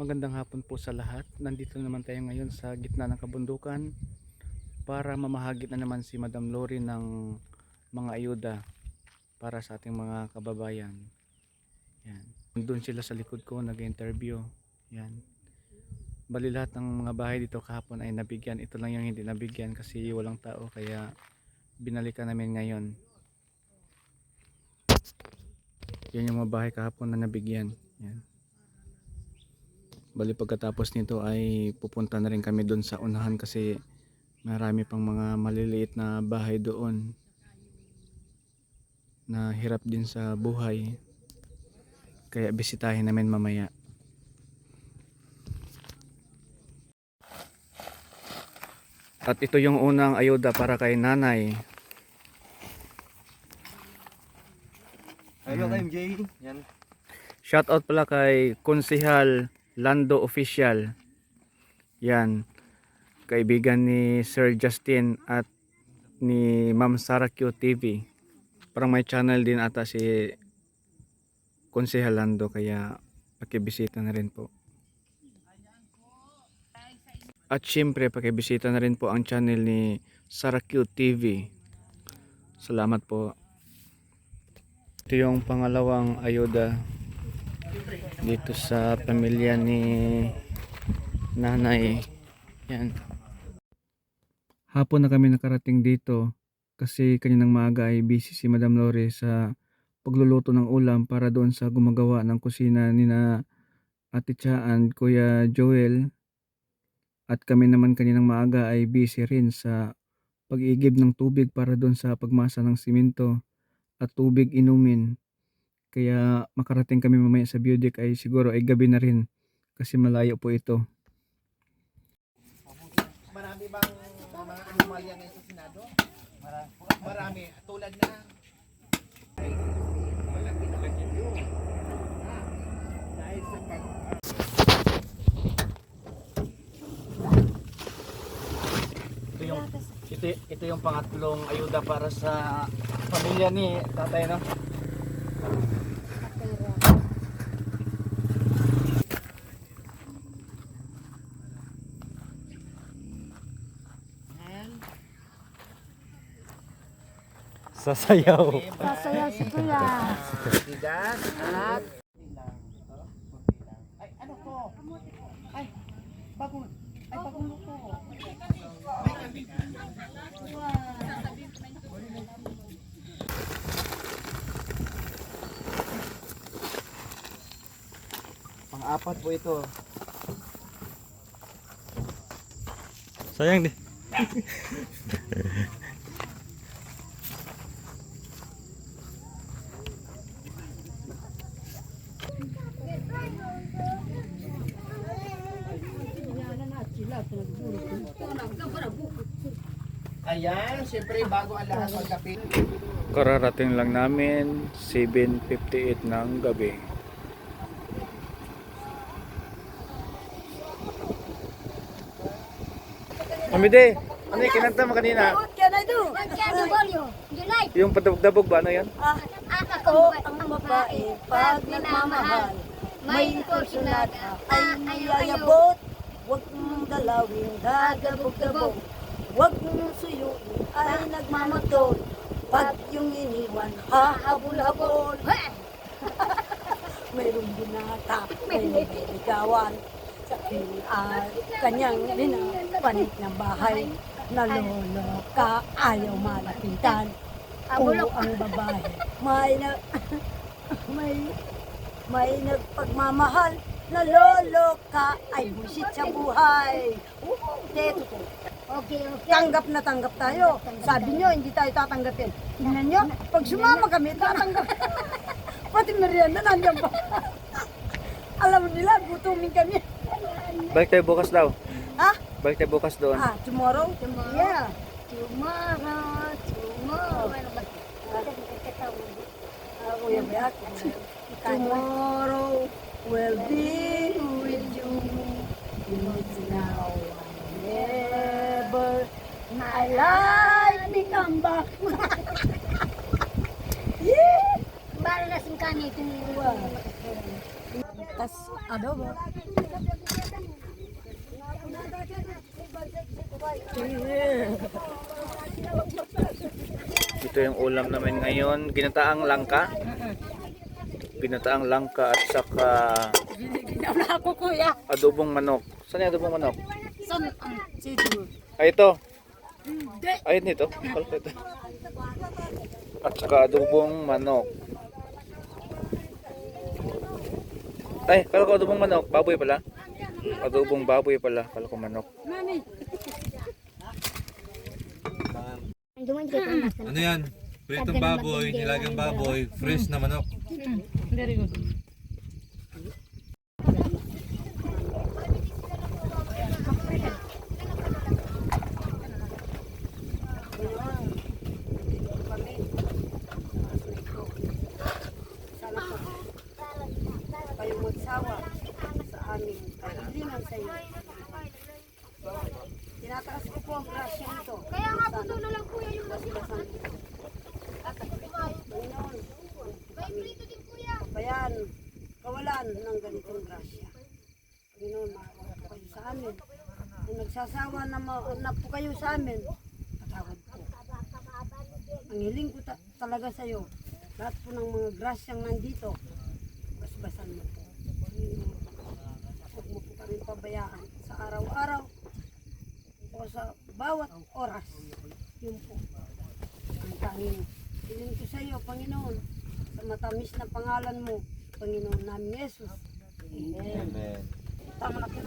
Magandang hapon po sa lahat. Nandito naman tayo ngayon sa gitna ng kabundukan para mamahagit na naman si Madam Lori ng mga ayuda para sa ating mga kababayan. Yan. Doon sila sa likod ko nag-interview. Yan. Bali lahat ng mga bahay dito kahapon ay nabigyan. Ito lang yung hindi nabigyan kasi walang tao kaya binalikan namin ngayon. Yan yung mga bahay kahapon na nabigyan. Yan. Bali pagkatapos nito ay pupunta na rin kami doon sa unahan kasi marami pang mga maliliit na bahay doon na hirap din sa buhay. Kaya bisitahin namin mamaya. At ito yung unang ayuda para kay nanay. Hello MJ. Yan. Shoutout pala kay Konsehal Lando Official. Yan. Kaibigan ni Sir Justin at ni Ma'am Sara Q TV. Parang may channel din ata si Konsehal Lando kaya pakibisita na rin po. At syempre pakibisita na rin po ang channel ni Sara Q TV. Salamat po. Ito yung pangalawang ayuda dito sa pamilya ni nanay. Yan. Hapon na kami nakarating dito kasi kaninang maaga ay busy si Madam Lore sa pagluluto ng ulam para doon sa gumagawa ng kusina ni na Ate Chaan, Kuya Joel at kami naman kaninang maaga ay busy rin sa pag-igib ng tubig para doon sa pagmasa ng simento at tubig inumin. Kaya makarating kami mamaya sa Budik ay siguro ay gabi na rin kasi malayo po ito. Marami bang mga anomalya ngayon sa Senado? Marami. Marami. Tulad na Ito yung ito, ito yung pangatlong ayuda para sa pamilya ni tatay no. Sasayaw. Sasaya si Kuya. bigas at ay ano ko? Ay bago ay bagong luto. Pang-apat po ito. Sayang di. Ayan, siyempre bago ang lahat magkape. Kararating lang namin 7.58 ng gabi. Amide, ano yung kinanta mo kanina? What can I do? What can I do? You like? Yung padabog ba? Ano yan? Ah, ako ang babae pag nagmamahal. May kursunada ay niyayabot. Huwag mong galawin, dadabog-dabog. Huwag mong suyuin ay nagmamatol. Pag yung iniwan, hahabol-habol. Mayroong binata, may nililigawan. Sa at kanyang linapanit ng bahay. Naloloka, ayaw malapitan. Oo, ang babae. May na, may, may nagpagmamahal. Naloloka, ay busit sa buhay. Teto ko. Okay, okay. Tanggap na tanggap tayo. Sabi nyo, hindi tayo tatanggapin. Tingnan nyo, pag sumama kami, tatanggap. Pati merienda nandiyan pa. Alam nila, gutumin kami. Balik tayo bukas daw. Ha? Balik tayo bukas doon. Ah, tomorrow? Tomorrow. Yeah. Tomorrow, tomorrow. Ano? Ah, Kuya Beat. Tomorrow will be with you. Now never. My life become back. Para lasing kami ito ni tas adobo. Ito yung ulam namin ngayon. Ginataang langka. Ginataang langka at saka Wala ako kuya. adobong manok. Saan yung adobong manok? San ang sito? Ay, ito. Ayun nito. Ito. At saka adobong manok. Ay, kala ko adobong manok. Baboy pala. Adobong baboy pala. Kala ko manok. Ano yan? Pritong baboy, nilagang baboy, fresh na manok. Very good. Sana po kayong magsawa sa aming kahilingan sa iyo. Tinataas ko po ang grasya nito. Kaya nga po na lang kuya yung Basilasan. Panginoon, May prito din kuya. bayan, kawalan ng ganitong grasya. Panginoon, maawa po kayo sa amin. Kung nagsasawa na, na po kayo sa amin, patawad po. Ang hiling ko ta- talaga sa iyo, lahat po ng mga grasyang nandito, basbasan mo po. Panginoon, huwag mo pabayaan sa araw-araw o sa bawat oras. Yun po. Ang tanging hiling ko sa iyo, Panginoon, sa matamis na pangalan mo, Panginoon namin Yesus. Amen. Amen. Tama na po.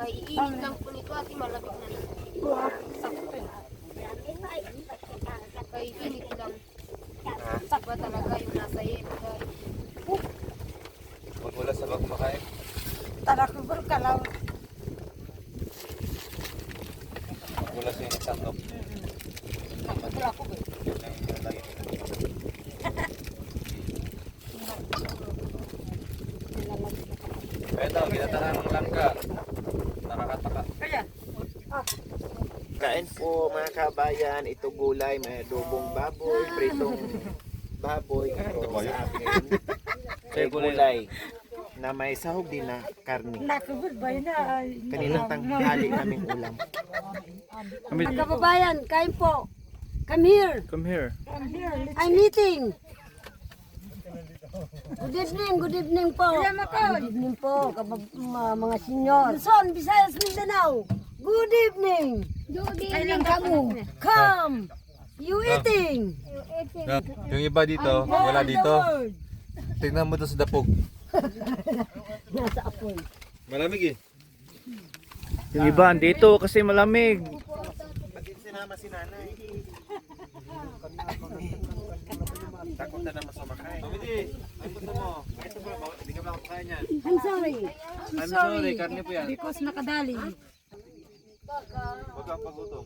Ay, iinit lang po nito at malapit na lang. Kay init lang. Iba talaga yung nasa iyo. Huwag wala sa bag makain. Bro, kalaw. Huwag wala sa init sandok. Tara ko bro. Ito, ginatahan ng langka. Nakakataka. Kaya, Kain po mga kabayan, ito gulay, may adobong baboy, pritong baboy, ito sa akin. May gulay na may sahog din na karne. nakabot ba yun na? Kaninang tanghali naming ulam. Mga kababayan, kain po. Come here. Come here. I'm eating. Good evening, good evening po. Good evening po, kabab- ma- mga senyor. Luzon, Visayas, Mindanao. Good evening. Judy, Kailan ka mo? Come. You eating. Yung iba dito, wala dito. Tingnan mo to sa dapog. Nasa apoy. Malamig eh. Yung iba andito kasi malamig. Pagin sinama si nanay. Takot na naman sa makain. Mamidi, ay punta mo. Ito ba, hindi ka ba makakain yan? I'm sorry. I'm sorry, karne po yan. Because nakadali. Huwag kang pagutom.